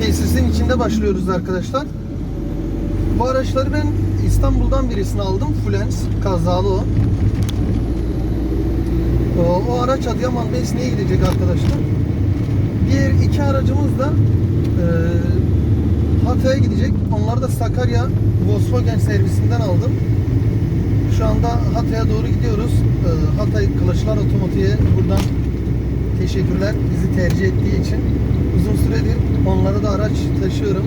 tesisin içinde başlıyoruz arkadaşlar. Bu araçları ben İstanbul'dan birisini aldım. Fulens kazalı o. O, o araç Adıyaman Besne'ye gidecek arkadaşlar. Diğer iki aracımız da e, Hatay'a gidecek. Onları da Sakarya Volkswagen servisinden aldım. Şu anda Hatay'a doğru gidiyoruz. E, Hatay Kılıçlar Otomotiv'e buradan teşekkürler bizi tercih ettiği için. Uzun süredir onlara da araç taşıyorum.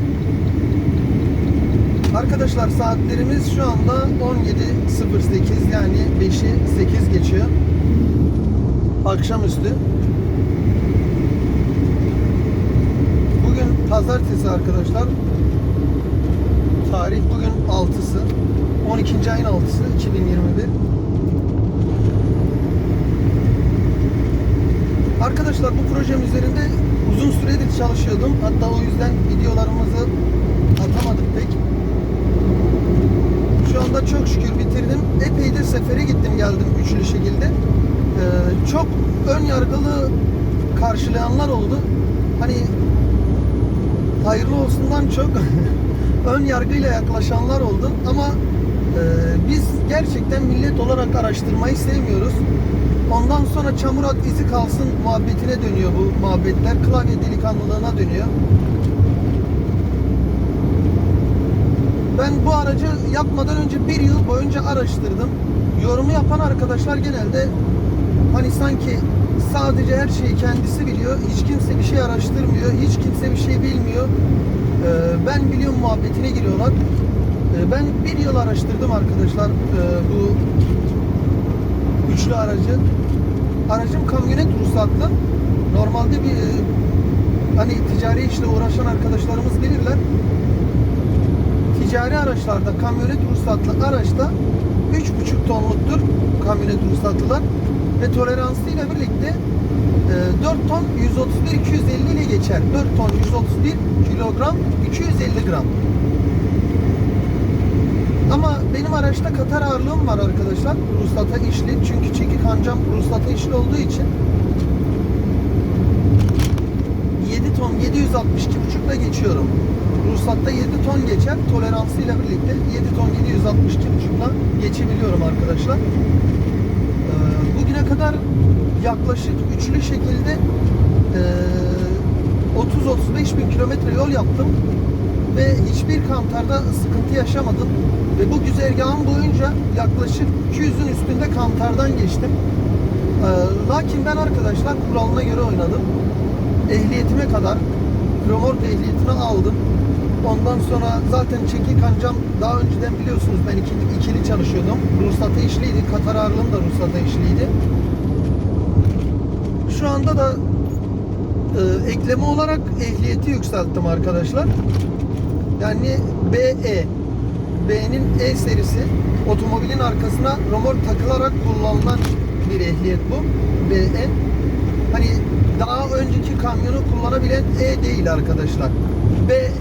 Arkadaşlar saatlerimiz şu anda 17.08 yani 5'i 8 geçiyor. Akşamüstü. Bugün pazartesi arkadaşlar. Tarih bugün 6'sı. 12. ayın 6'sı 2021. Arkadaşlar bu projem üzerinde uzun süredir çalışıyordum. Hatta o yüzden videolarımızı atamadık pek. Şu anda çok şükür bitirdim. Epey de sefere gittim geldim üçlü şekilde. Ee, çok ön yargılı karşılayanlar oldu. Hani hayırlı olsundan çok ön yargıyla yaklaşanlar oldu. Ama e, biz gerçekten millet olarak araştırmayı sevmiyoruz. Ondan sonra çamur at izi kalsın muhabbetine dönüyor bu muhabbetler. Klavye delikanlılığına dönüyor. Ben bu aracı yapmadan önce bir yıl boyunca araştırdım. Yorumu yapan arkadaşlar genelde hani sanki sadece her şeyi kendisi biliyor. Hiç kimse bir şey araştırmıyor. Hiç kimse bir şey bilmiyor. Ee, ben biliyorum muhabbetine giriyorlar. Ee, ben bir yıl araştırdım arkadaşlar ee, bu üçlü aracı. Aracım kamyonet ruhsatlı. Normalde bir e, hani ticari işle uğraşan arkadaşlarımız bilirler ticari araçlarda kamyonet ruhsatlı araçta 3,5 tonluktur kamyonet ruhsatlılar ve toleransıyla birlikte e, 4 ton 131 250 ile geçer. 4 ton 131 kilogram 250 gram. Ama benim araçta Katar ağırlığım var arkadaşlar. Ruhsata işli. Çünkü çekik hancam ruhsata işli olduğu için 7 ton 762,5 ile geçiyorum. Ruhsatta 7 ton geçer. Toleransıyla birlikte 7 ton 762,5'la geçebiliyorum arkadaşlar. Ee, bugüne kadar yaklaşık üçlü şekilde e, 30-35 bin kilometre yol yaptım ve hiçbir kantarda sıkıntı yaşamadım ve bu güzergahım boyunca yaklaşık 200'ün üstünde kantardan geçtim. Ee, lakin ben arkadaşlar kuralına göre oynadım. Ehliyetime kadar remork ehliyetini aldım. Ondan sonra zaten çekik kancam daha önceden biliyorsunuz ben ikili, ikili çalışıyordum. Ruhsatı işliydi. Katar ağırlığım da ruhsata işliydi. Şu anda da e, ekleme olarak ehliyeti yükselttim arkadaşlar. Yani BE B'nin E serisi otomobilin arkasına remork takılarak kullanılan bir ehliyet bu. BE. Hani daha önceki kamyonu kullanabilen E değil arkadaşlar. BE.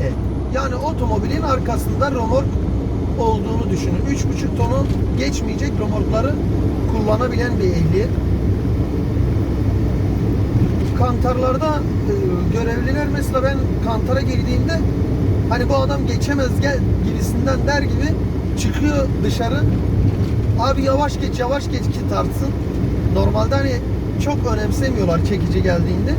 Yani otomobilin arkasında remork olduğunu düşünün. 3,5 tonu geçmeyecek remorkları kullanabilen bir ehliyet. Kantarlarda e, görevliler mesela ben kantara girdiğimde hani bu adam geçemez gel gibisinden der gibi çıkıyor dışarı. Abi yavaş geç yavaş geç ki tartsın. Normalde hani çok önemsemiyorlar çekici geldiğinde.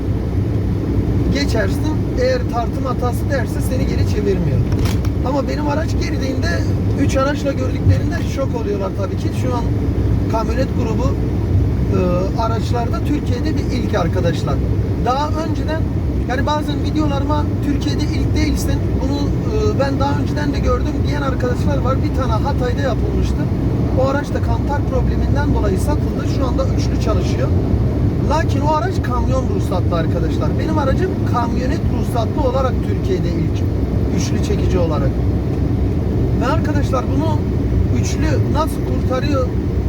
Geçersin. Eğer tartım hatası derse seni geri çevirmiyor. Ama benim araç girdiğinde 3 araçla gördüklerinde şok oluyorlar tabii ki. Şu an kamyonet grubu e, araçlarda Türkiye'de bir ilk arkadaşlar. Daha önceden yani bazen videolarıma Türkiye'de ilk değilsin bunu e, ben daha önceden de gördüm diyen arkadaşlar var. Bir tane Hatay'da yapılmıştı. O araç da kantar probleminden dolayı satıldı. Şu anda üçlü çalışıyor. Lakin o araç kamyon ruhsatlı arkadaşlar. Benim aracım kamyonet ruhsatlı olarak Türkiye'de ilk. Üçlü çekici olarak. Ve arkadaşlar bunu üçlü nasıl kurtarıyor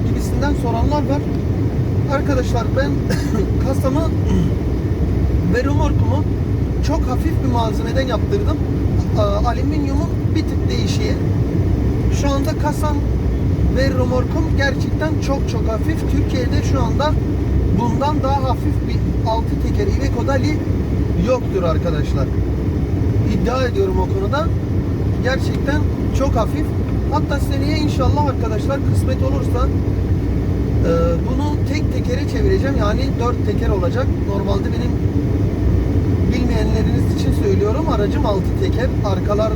gibisinden soranlar var. Arkadaşlar ben kasamı ve remorkumu çok hafif bir malzemeden yaptırdım. Alüminyumun bir tık değişiği. Şu anda kasam ve remorkum gerçekten çok çok hafif. Türkiye'de şu anda bundan daha hafif bir altı teker Iveco Dali yoktur arkadaşlar. İddia ediyorum o konuda. Gerçekten çok hafif. Hatta seneye inşallah arkadaşlar kısmet olursa e, bunu tek tekere çevireceğim. Yani dört teker olacak. Normalde benim bilmeyenleriniz için söylüyorum. Aracım altı teker. Arkalar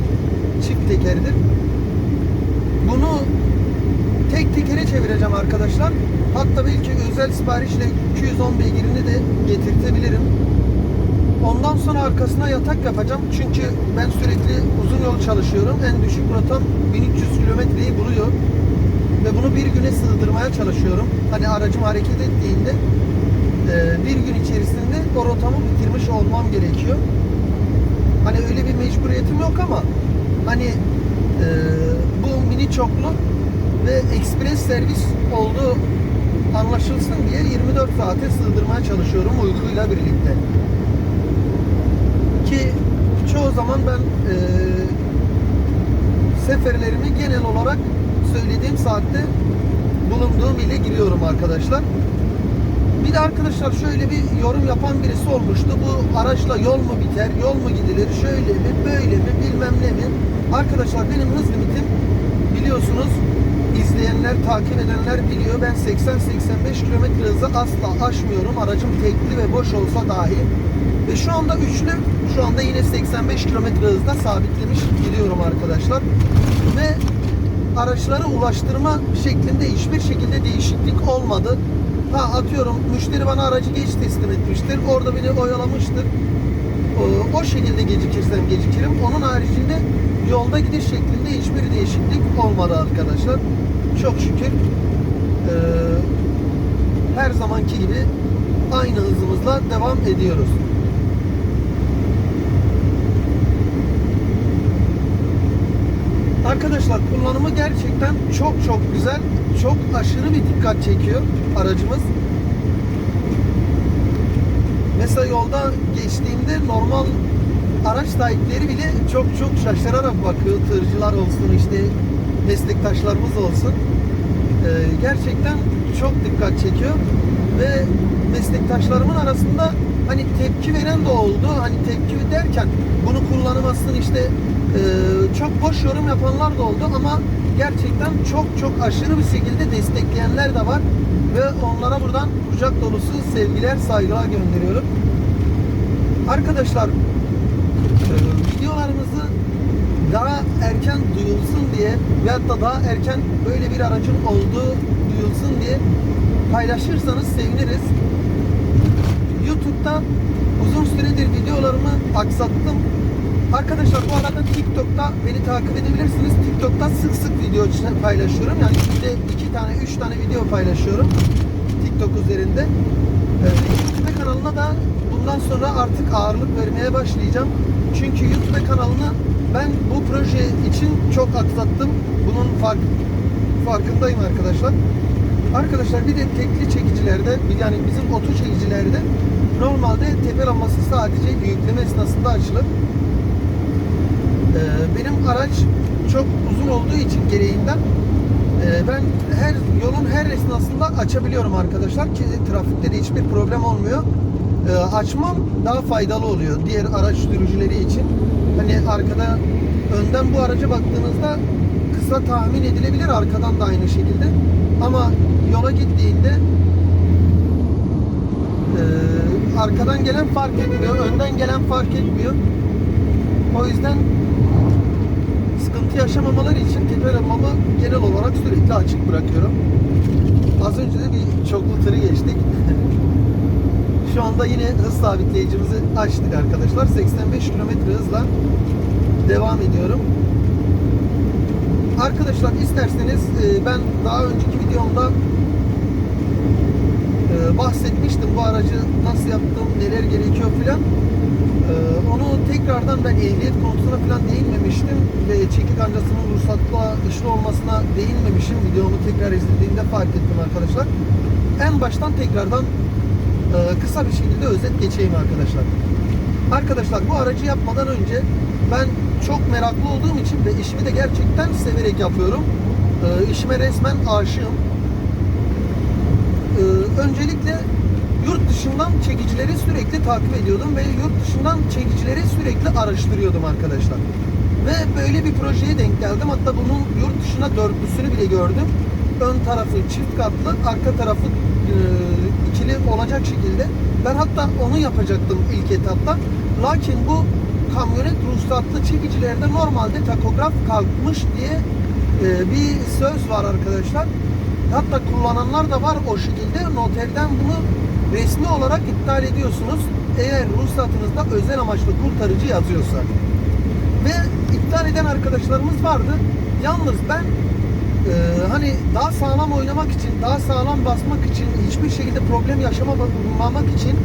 çift tekerdir. Bunu tek tekere çevireceğim arkadaşlar. Hatta belki özel siparişle 210 beygirini de getirtebilirim. Ondan sonra arkasına yatak yapacağım. Çünkü ben sürekli uzun yol çalışıyorum. En düşük rotam 1300 kilometreyi buluyor. Ve bunu bir güne sığdırmaya çalışıyorum. Hani aracım hareket ettiğinde bir gün içerisinde o rotamı bitirmiş olmam gerekiyor. Hani öyle bir mecburiyetim yok ama hani e, bu mini çoklu ve ekspres servis olduğu anlaşılsın diye 24 saate sığdırmaya çalışıyorum uykuyla birlikte. Ki çoğu zaman ben e, seferlerimi genel olarak söylediğim saatte bulunduğum ile giriyorum arkadaşlar. Bir de arkadaşlar şöyle bir yorum yapan birisi olmuştu. Bu araçla yol mu biter, yol mu gidilir, şöyle mi, böyle mi, bilmem ne mi? Arkadaşlar benim hız limitim biliyorsunuz izleyenler, takip edenler biliyor. Ben 80-85 km hızı asla aşmıyorum. Aracım tekli ve boş olsa dahi. Ve şu anda üçlü, şu anda yine 85 km hızda sabitlemiş gidiyorum arkadaşlar. Ve araçları ulaştırma şeklinde hiçbir şekilde değişiklik olmadı. Ha atıyorum müşteri bana aracı geç teslim etmiştir. Orada beni oyalamıştır. O, o şekilde gecikirsem gecikirim. Onun haricinde yolda gidiş şeklinde hiçbir değişiklik olmadı arkadaşlar. Çok şükür eee, her zamanki gibi aynı hızımızla devam ediyoruz. Arkadaşlar kullanımı gerçekten çok çok güzel. Çok aşırı bir dikkat çekiyor aracımız. Mesela yolda geçtiğimde normal araç sahipleri bile çok çok şaşırarak bakıyor. Tırcılar olsun işte meslektaşlarımız olsun. Ee, gerçekten çok dikkat çekiyor ve meslektaşlarımın arasında hani tepki veren de oldu. Hani tepki derken bunu kullanamazsın işte çok boş yorum yapanlar da oldu ama gerçekten çok çok aşırı bir şekilde destekleyenler de var ve onlara buradan kucak dolusu sevgiler, saygılar gönderiyorum. Arkadaşlar e, videolarımızı daha erken duyulsun diye veyahut da daha erken böyle bir aracın olduğu duyulsun diye paylaşırsanız seviniriz. YouTube'da uzun süredir videolarımı aksattım. Arkadaşlar bu arada TikTok'ta beni takip edebilirsiniz. TikTok'ta sık sık video paylaşıyorum. Yani günde iki tane, üç tane video paylaşıyorum. TikTok üzerinde. Ee, YouTube kanalına da bundan sonra artık ağırlık vermeye başlayacağım. Çünkü YouTube kanalını ben bu proje için çok aksattım. Bunun fark, farkındayım arkadaşlar. Arkadaşlar bir de tekli çekicilerde yani bizim oto çekicilerde normalde tepe lambası sadece yükleme esnasında açılır. Ee, benim araç çok uzun olduğu için gereğinden e, ben her yolun her esnasında açabiliyorum arkadaşlar ki trafikte de hiçbir problem olmuyor. Ee, açmam daha faydalı oluyor diğer araç sürücüleri için. Hani arkada önden bu araca baktığınızda kısa tahmin edilebilir arkadan da aynı şekilde. Ama yola gittiğinde e, arkadan gelen fark etmiyor, önden gelen fark etmiyor. O yüzden sıkıntı yaşamamaları için tepe lambamı genel olarak sürekli açık bırakıyorum. Az önce de bir çoklu tırı geçtik. Şu anda yine hız sabitleyicimizi açtık arkadaşlar. 85 km hızla devam ediyorum. Arkadaşlar isterseniz e, ben daha önceki videomda e, bahsetmiştim bu aracı nasıl yaptım, neler gerekiyor filan. E, Onu tekrardan ben ehliyet konusuna filan değinmemiştim ve çekik ancasının ruhsatla işli olmasına değinmemişim. Videomu tekrar izlediğimde fark ettim arkadaşlar. En baştan tekrardan e, kısa bir şekilde özet geçeyim arkadaşlar. Arkadaşlar bu aracı yapmadan önce ben çok meraklı olduğum için ve işimi de gerçekten severek yapıyorum. E, işime resmen aşığım. E, öncelikle dışından çekicileri sürekli takip ediyordum ve yurt dışından çekicileri sürekli araştırıyordum arkadaşlar. Ve böyle bir projeye denk geldim. Hatta bunun yurt dışına dörtlüsünü bile gördüm. Ön tarafı çift katlı, arka tarafı e, ikili olacak şekilde. Ben hatta onu yapacaktım ilk etapta. Lakin bu kamyonet ruhsatlı çekicilerde normalde takograf kalkmış diye e, bir söz var arkadaşlar. Hatta kullananlar da var o şekilde. Noterden bunu resmi olarak iptal ediyorsunuz. Eğer ruhsatınızda özel amaçlı kurtarıcı yazıyorsa. Ve iptal eden arkadaşlarımız vardı. Yalnız ben e, hani daha sağlam oynamak için, daha sağlam basmak için, hiçbir şekilde problem yaşamamak için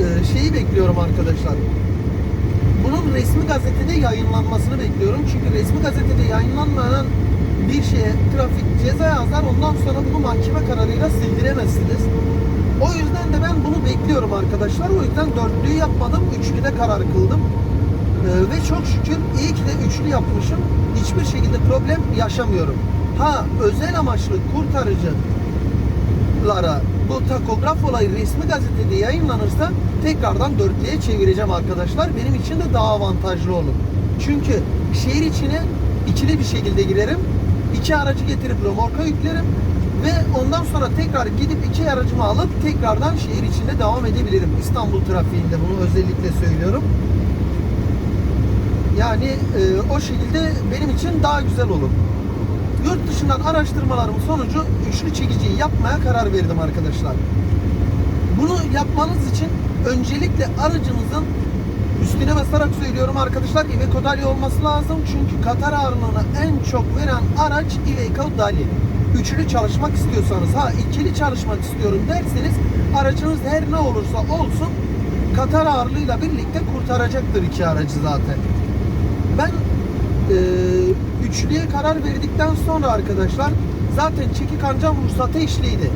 e, şeyi bekliyorum arkadaşlar. Bunun resmi gazetede yayınlanmasını bekliyorum. Çünkü resmi gazetede yayınlanmayan bir şeye trafik ceza yazar. Ondan sonra bunu mahkeme kararıyla sildiremezsiniz. O yüzden de ben bunu bekliyorum arkadaşlar. O yüzden dörtlüyü yapmadım. Üçlüde karar kıldım. Ee, ve çok şükür iyi ki de üçlü yapmışım. Hiçbir şekilde problem yaşamıyorum. Ha özel amaçlı kurtarıcılara bu takograf olayı resmi gazetede yayınlanırsa tekrardan dörtlüye çevireceğim arkadaşlar. Benim için de daha avantajlı olur. Çünkü şehir içine ikili bir şekilde girerim. İki aracı getirip remorka yüklerim ve ondan sonra tekrar gidip iki aracımı alıp tekrardan şehir içinde devam edebilirim. İstanbul trafiğinde bunu özellikle söylüyorum. Yani e, o şekilde benim için daha güzel olur. Yurt dışından araştırmalarım sonucu üçlü çekiciyi yapmaya karar verdim arkadaşlar. Bunu yapmanız için öncelikle aracınızın üstüne basarak söylüyorum arkadaşlar Iveco Dali olması lazım. Çünkü Katar ağırlığını en çok veren araç Iveco Dali. Üçlü çalışmak istiyorsanız ha ikili çalışmak istiyorum derseniz aracınız her ne olursa olsun Katar ağırlığıyla birlikte kurtaracaktır iki aracı zaten. Ben e, üçlüye karar verdikten sonra arkadaşlar zaten çeki kancam ruhsata işliydi.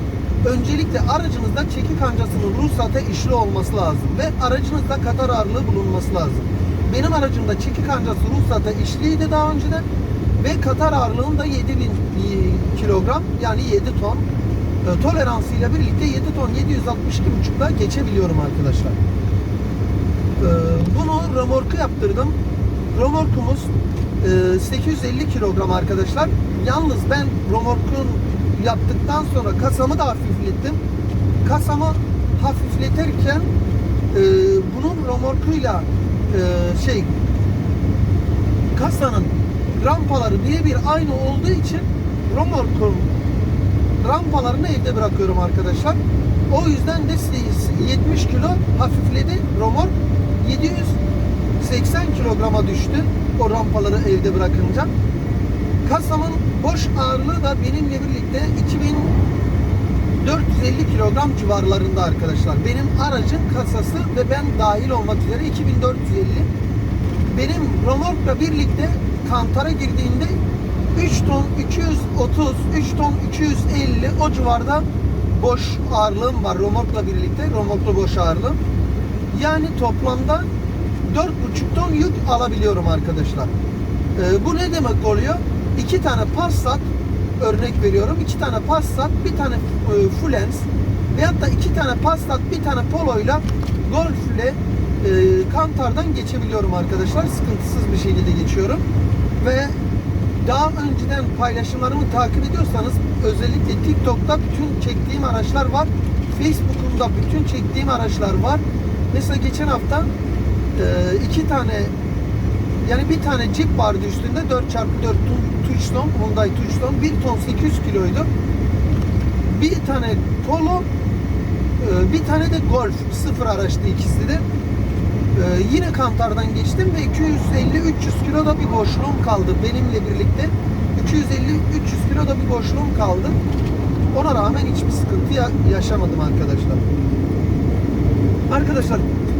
Öncelikle aracınızda çeki kancasının ruhsata işli olması lazım ve aracınızda Katar ağırlığı bulunması lazım. Benim aracımda çeki kancası ruhsata işliydi daha önceden ve Katar ağırlığım da 7000 kilogram yani 7 ton. E, toleransıyla birlikte 7 ton 762,5'da geçebiliyorum arkadaşlar. E, bunu remorku yaptırdım. Remorkumuz e, 850 kilogram arkadaşlar. Yalnız ben remorkun yaptıktan sonra kasamı da hafiflettim. Kasamı hafifletirken e, bunun remorkuyla e, şey kasanın rampaları birebir aynı olduğu için remorkun rampalarını evde bırakıyorum arkadaşlar. O yüzden de 70 kilo hafifledi remork. 780 kilograma düştü o rampaları evde bırakınca. Kasamın boş ağırlığı da benimle birlikte 2450 kilogram civarlarında arkadaşlar. Benim aracın kasası ve ben dahil olmak üzere 2450. Benim remorkla birlikte kantara girdiğinde 3 ton 230, 3 ton 250 o civarda boş ağırlığım var remorkla birlikte. Remorklu boş ağırlığım. Yani toplamda 4,5 ton yük alabiliyorum arkadaşlar. Ee, bu ne demek oluyor? İki tane Passat örnek veriyorum. iki tane Passat, bir tane e, Fluence veyahut da iki tane Passat, bir tane Polo ile Golf ile e, Kantar'dan geçebiliyorum arkadaşlar. Sıkıntısız bir şekilde geçiyorum. Ve daha önceden paylaşımlarımı takip ediyorsanız özellikle TikTok'ta bütün çektiğim araçlar var. Facebook'umda bütün çektiğim araçlar var. Mesela geçen hafta e, iki tane yani bir tane Jeep vardı üstünde 4x4 Tucson, Hyundai Tucson 1 ton 800 kiloydu. Bir tane Polo e, bir tane de Golf sıfır araçtı ikisi de. E, yine Kantar'dan geçtim ve 250-300 kiloda bir boşluğum kaldı benimle birlikte. 250-300 kiloda bir boşluğum kaldı. Ona rağmen hiçbir sıkıntı ya- yaşamadım arkadaşlar. Arkadaşlar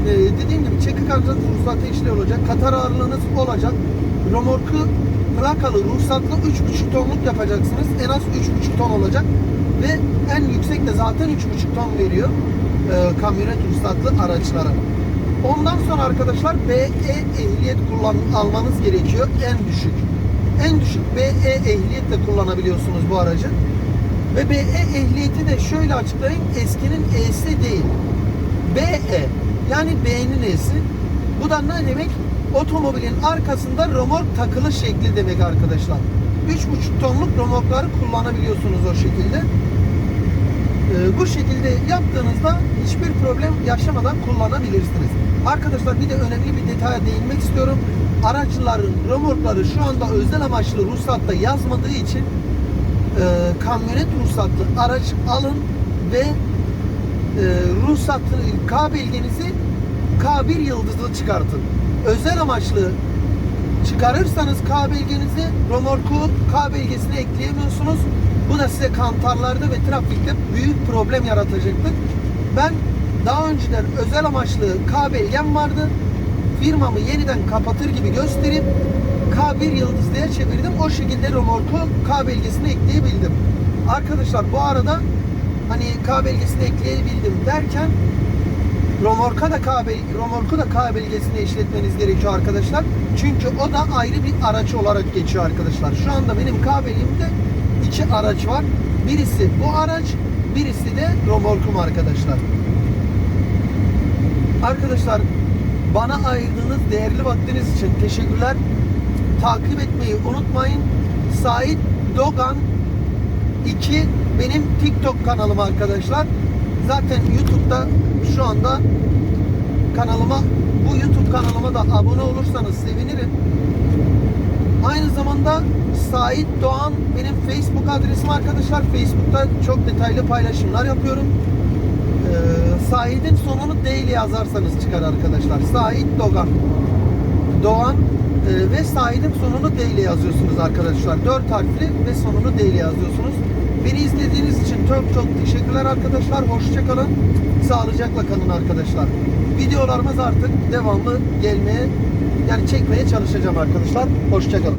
e, dediğim gibi çeki kancası ruhsatı işli olacak. Katar ağırlığınız olacak. Romorku plakalı ruhsatlı 3,5 tonluk yapacaksınız. En az 3,5 ton olacak. Ve en yüksek de zaten 3,5 ton veriyor. E, kamyonet ruhsatlı araçlara. Ondan sonra arkadaşlar BE ehliyet kullan almanız gerekiyor. En düşük. En düşük BE ehliyetle kullanabiliyorsunuz bu aracı. Ve BE ehliyeti de şöyle açıklayayım. Eskinin E'si değil. BE yani B'nin E'si. Bu da ne demek? Otomobilin arkasında römork takılı şekli demek arkadaşlar. 3,5 tonluk römorkları kullanabiliyorsunuz o şekilde. Ee, bu şekilde yaptığınızda hiçbir problem yaşamadan kullanabilirsiniz. Arkadaşlar bir de önemli bir detaya değinmek istiyorum. Araçların römorkları şu anda özel amaçlı ruhsatta yazmadığı için e, kamyonet ruhsatlı araç alın ve e, ruhsatlı K belgenizi K1 yıldızlı çıkartın. Özel amaçlı çıkarırsanız K belgenizi römorku K belgesine ekleyemiyorsunuz. Bu da size kantarlarda ve trafikte büyük problem yaratacaktır. Ben daha önceden özel amaçlı K belgem vardı. Firmamı yeniden kapatır gibi gösterip K1 yıldız diye çevirdim. O şekilde römorku K belgesine ekleyebildim. Arkadaşlar bu arada hani K belgesine ekleyebildim derken Romorka da K Romorku da K belgesine işletmeniz gerekiyor arkadaşlar. Çünkü o da ayrı bir araç olarak geçiyor arkadaşlar. Şu anda benim K belgemde iki araç var. Birisi bu araç, birisi de Romorkum arkadaşlar. Arkadaşlar bana ayırdığınız değerli vaktiniz için teşekkürler. Takip etmeyi unutmayın. Sait Dogan 2 benim TikTok kanalım arkadaşlar. Zaten YouTube'da şu anda kanalıma bu YouTube kanalıma da abone olursanız sevinirim. Aynı zamanda Sait Doğan benim Facebook adresim arkadaşlar. Facebook'ta çok detaylı paylaşımlar yapıyorum. Ee, Sait'in sonunu D ile yazarsanız çıkar arkadaşlar. Sait Dogan. Doğan e, ve Sait'in sonunu D ile yazıyorsunuz arkadaşlar. 4 harfli ve sonunu D ile yazıyorsunuz. Beni izlediğiniz için çok çok teşekkürler arkadaşlar. Hoşçakalın. Sağlıcakla kalın arkadaşlar. Videolarımız artık devamlı gelmeye yani çekmeye çalışacağım arkadaşlar. Hoşçakalın.